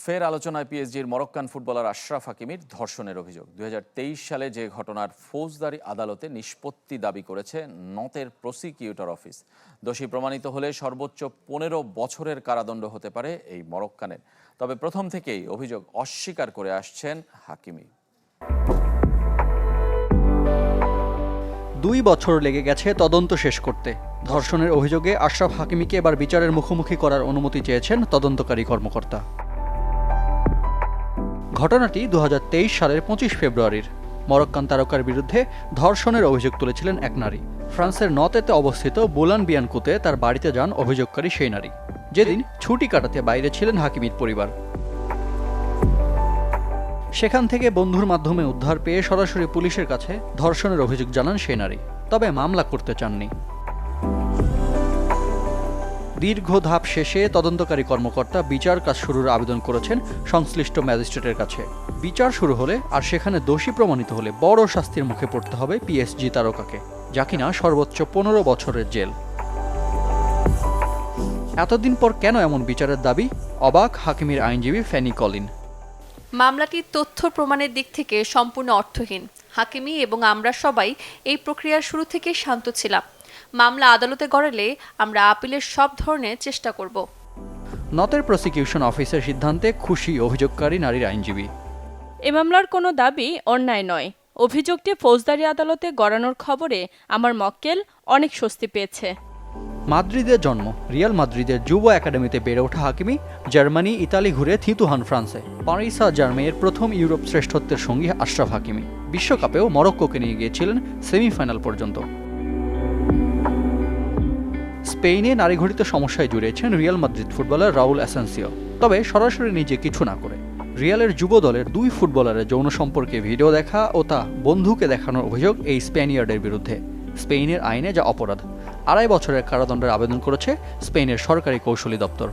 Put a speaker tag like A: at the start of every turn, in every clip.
A: ফের আলোচনায় পিএসজির মরক্কান ফুটবলার আশরাফ হাকিমির ধর্ষণের অভিযোগ। দুই হাজার তেইশ সালে যে ঘটনার ফৌজদারি আদালতে নিষ্পত্তি দাবি করেছে নতের প্রসিকিউটর অফিস। দোষী প্রমাণিত হলে সর্বোচ্চ পনেরো বছরের কারাদণ্ড হতে পারে এই মরক্কানের। তবে প্রথম থেকেই অভিযোগ অস্বীকার করে আসছেন হাকিমি
B: দুই বছর লেগে গেছে তদন্ত শেষ করতে। ধর্ষণের অভিযোগে আশরাফ হাকিমিকে এবার বিচারের মুখোমুখি করার অনুমতি চেয়েছেন তদন্তকারী কর্মকর্তা। ঘটনাটি দু হাজার তেইশ সালের পঁচিশ ফেব্রুয়ারির। মরক্কান তারকার বিরুদ্ধে ধর্ষণের অভিযোগ তুলেছিলেন এক নারী। ফ্রান্সের নতেতে অবস্থিত বোলান বিয়ানকুতে তার বাড়িতে যান অভিযোগকারী সেই নারী। যেদিন ছুটি কাটাতে বাইরে ছিলেন হাকিমির পরিবার। সেখান থেকে বন্ধুর মাধ্যমে উদ্ধার পেয়ে সরাসরি পুলিশের কাছে ধর্ষণের অভিযোগ জানান সেই নারী। তবে মামলা করতে চাননি। দীর্ঘ ধাপ শেষে তদন্তকারী কর্মকর্তা বিচার কাজ শুরুর আবেদন করেছেন সংশ্লিষ্ট ম্যাজিস্ট্রেটের কাছে। বিচার শুরু হলে আর সেখানে দোষী প্রমাণিত হলে বড় শাস্তির মুখে পড়তে হবে পিএসজি তারকাকে, যা কিনা সর্বোচ্চ পনেরো বছরের জেল। এতদিন পর কেন এমন বিচারের দাবি? অবাক হাকিমের আইনজীবী ফ্যানি কলিন।
C: মামলাটি তথ্য প্রমাণের দিক থেকে সম্পূর্ণ অর্থহীন। হাকিমি এবং আমরা সবাই এই প্রক্রিয়ার শুরু থেকেই শান্ত ছিলাম। মামলা আদালতে গড়ালে আমরা আপিলের সব ধরনের চেষ্টা করব।
B: নতের প্রসিকিউশন অফিসের সিদ্ধান্তে খুশি অভিযোগকারী নারীর আইনজীবী।
D: এ মামলার কোনো দাবি অন্যায় নয়। অভিযোগটি ফৌজদারি আদালতে গড়ানোর খবরে আমার মক্কেল অনেক স্বস্তি পেয়েছে।
B: মাদ্রিদের জন্ম। রিয়াল মাদ্রিদের যুব একাডেমিতে বেড়ে ওঠা হাকিমি জার্মানি ইতালি ঘুরে থিতু হন ফ্রান্সে। পারিসা জার্মের প্রথম ইউরোপ শ্রেষ্ঠত্বের সঙ্গী আশরাফ হাকিমি। বিশ্বকাপেও মরক্কোকে নিয়ে গিয়েছিলেন সেমিফাইনাল পর্যন্ত। স্পেনে নারীঘটিত সমস্যায় জড়িয়েছেন Real Madrid footballer Raul Asensio. তবে সরাসরি নিজে কিছু না করে। রিয়ালের যুব দলের দুই ফুটবলারের যৌন সম্পর্কে ভিডিও দেখা ও তা বন্ধুকে দেখানোর অভিযোগ এই স্পেনিয়ার্ডের বিরুদ্ধে। স্পেনের আইনে যা অপরাধ, আড়াই বছরের কারাদণ্ডের আবেদন করেছে স্পেনের সরকারি কৌশলী দপ্তর।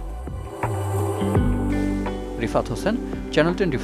B: Rifat Hossain, channel twenty